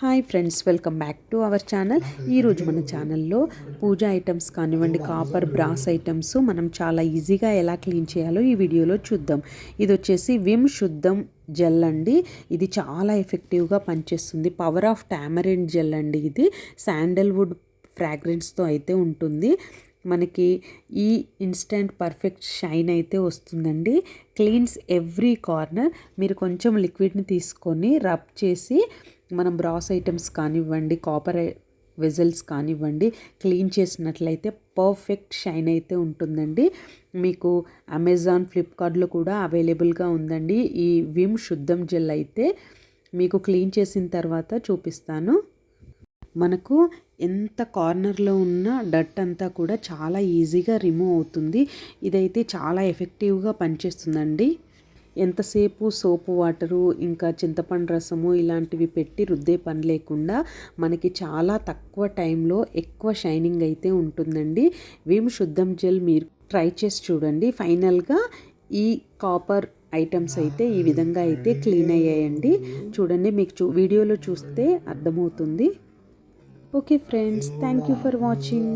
Hi friends welcome back to our channel. ఈరోజు మన ఛానల్లో పూజా ఐటమ్స్ కానివ్వండి కాపర్ బ్రాస్ ఐటమ్స్ మనం చాలా ఈజీగా ఎలా క్లీన్ చేయాలో ఈ వీడియోలో చూద్దాం. ఇది వచ్చేసి విమ్ శుద్ధం జెల్ అండి. ఇది చాలా ఎఫెక్టివ్గా పనిచేస్తుంది. పవర్ ఆఫ్ టామరెంట్ జెల్ అండి ఇది. శాండల్వుడ్ ఫ్రాగ్రెన్స్తో అయితే ఉంటుంది. మనకి ఈ ఇన్స్టెంట్ పర్ఫెక్ట్ షైన్ అయితే వస్తుందండి. Cleans every corner. మీరు కొంచెం లిక్విడ్ని తీసుకొని రబ్ చేసి మనం బ్రాస్ ఐటమ్స్ కానివ్వండి కాపర్ వెజల్స్ కానివ్వండి క్లీన్ చేసినట్లయితే పర్ఫెక్ట్ షైన్ అయితే ఉంటుందండి. మీకు అమెజాన్ ఫ్లిప్కార్ట్లో కూడా అవైలబుల్గా ఉందండి. ఈ విమ్ శుద్ధం జెల్ అయితే మీకు క్లీన్ చేసిన తర్వాత చూపిస్తాను. మనకు ఎంత కార్నర్లో ఉన్న డట్ అంతా కూడా చాలా ఈజీగా రిమూవ్ అవుతుంది. ఇదైతే చాలా ఎఫెక్టివ్గా పనిచేస్తుందండి. ఎంతసేపు సోపు వాటరు ఇంకా చింతపండు రసము ఇలాంటివి పెట్టి రుద్దే పని లేకుండా మనకి చాలా తక్కువ టైంలో ఎక్కువ షైనింగ్ అయితే ఉంటుందండి. వీమ్ శుద్ధం జెల్ మీరు ట్రై చేసి చూడండి. ఫైనల్గా ఈ కాపర్ ఐటమ్స్ అయితే ఈ విధంగా అయితే క్లీన్ అయ్యాయండి. చూడండి మీకు చూ వీడియోలో చూస్తే అర్థమవుతుంది. Okay friends thank you for watching.